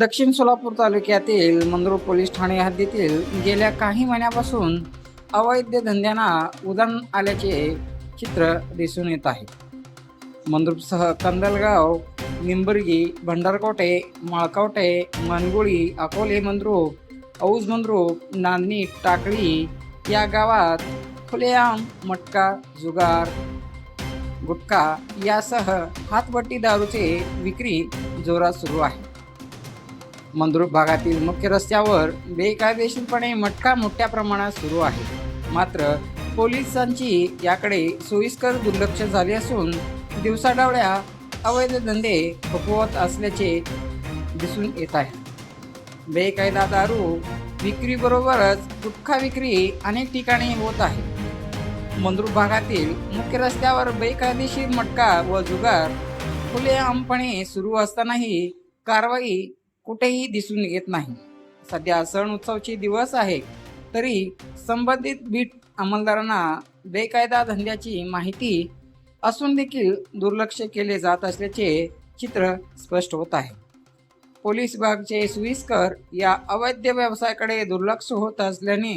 दक्षिण सोलापूर तालुक्यातील मंदरूळ पोलीस ठाणे हद्दीतील गेल्या काही महिन्यापासून अवैध धंद्यांना उदाहरण आल्याचे चित्र दिसून येत आहे. मंदरूपसह कंदलगाव निंबर्गी भंडारकोटे माळकावटे मनगुळी अकोले मंद्रुप औज मंद्रुप नांदणी टाकळी या गावात खुलेआम मटका जुगार गुटखा यासह हातभट्टी दारूचे विक्री जोरात सुरू आहे. मंद्रुप भागातील मुख्य रस्त्यावर बेकायदेशीरपणे मटका मोठ्या प्रमाणात सुरू आहे. मात्र पोलिसांची याकडे सोयीस्कर दुर्लक्ष झाले असून दिवसाडावळ्या अवैध धंदे फुकवत असल्याचे दिसून येत आहे. बेकायदा दारू विक्रीबरोबरच गुटखा विक्री अनेक ठिकाणी होत आहे. मंद्रुप भागातील मुख्य रस्त्यावर बेकायदेशीर मटका व जुगार खुलेआमपणे सुरू असतानाही कारवाई कुठेही दिसून येत नाही. सध्या सण उत्सवचे दिवस आहे तरी संबंधित बीट अंमलदारांना बेकायदा धंद्याची माहिती असून देखील दुर्लक्ष केले जात असल्याचे चित्र स्पष्ट होत आहे. पोलीस विभागचे सुईस्कर या अवैध व्यवसायाकडे दुर्लक्ष होत असल्याने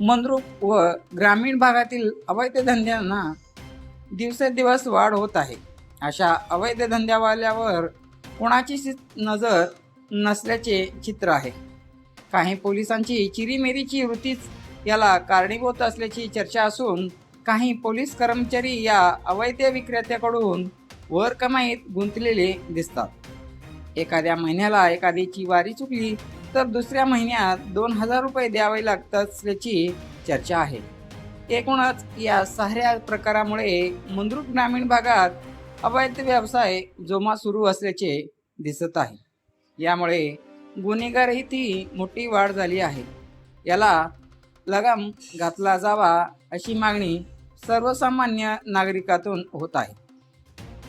मंद्रुप व ग्रामीण भागातील अवैध धंद्यांना दिवसेंदिवस वाढ होत आहे. अशा अवैध धंद्यावाल्यावर कोणाची नजर नसल्याचे चित्र आहे. काही पोलिसांची चिरीमेरीची वृत्तीच याला कारणीभूत असल्याची चर्चा असून काही पोलीस कर्मचारी या अवैध विक्रेत्याकडून वर कमाईत गुंतलेले दिसतात. एखाद्या महिन्याला एखादीची वारी चुकली तर दुसऱ्या महिन्यात दोन हजार रुपये द्यावे लागत असल्याची चर्चा आहे. एकूणच या साऱ्या प्रकारामुळे मुंद्रुक ग्रामीण भागात अवैध व्यवसाय जोमा सुरू असल्याचे दिसत आहे. यामुळे गुन्हेगारीतही मोठी वाढ झाली आहे. याला लगाम घातला जावा अशी मागणी सर्वसामान्य नागरिकातून होत आहे.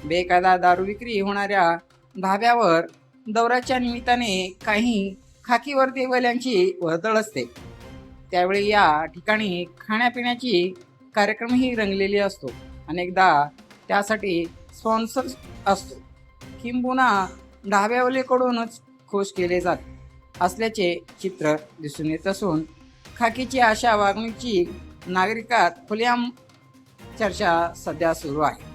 बेकायदा दारू विक्री होणाऱ्या धाब्यावर दौऱ्याच्या निमित्ताने काही खाकीवर्दीवाल्यांची वर्दळ असते. त्यावेळी या ठिकाणी खाण्यापिण्याची कार्यक्रमही रंगलेली असतो. अनेकदा त्यासाठी स्पॉन्सर असतो. किंबहुना डाव्यावलीकडूनच खोश केले जात असल्याचे चित्र दिसून येत असून खाकीची अशा वागणुकीची नागरिकात खुलेआम चर्चा सध्या सुरू आहे.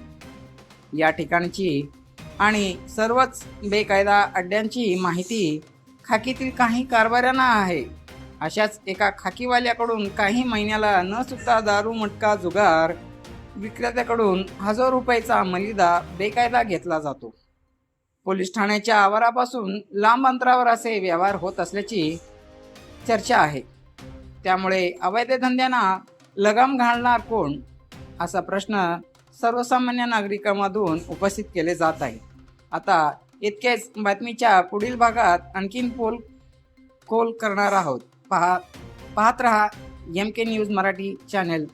या ठिकाणची आणि सर्वच बेकायदा अड्ड्यांची माहिती खाकीतील काही कारभाऱ्यांना आहे. अशाच एका खाकीवाल्याकडून काही महिन्याला न सुद्धा दारू मटका जुगार विक्रेत्याकडून हजार रुपयाचा मलिदा बेकायदा घेतला जातो. पोलीस ठाण्याच्या आवारापासून लांब अंतरावर असे व्यवहार होत असल्याची चर्चा आहे. त्यामुळे अवैध धंद्यांना लगाम घालणार कोण? असा प्रश्न सर्वसामान्य नागरिकांमधून उपस्थित केले जात आहे. आता इतकेच बातमीच्या पुढील भागात आणखीन पोल खोल करणार आहोत. पहा पाहत रहा M K news Marathi channel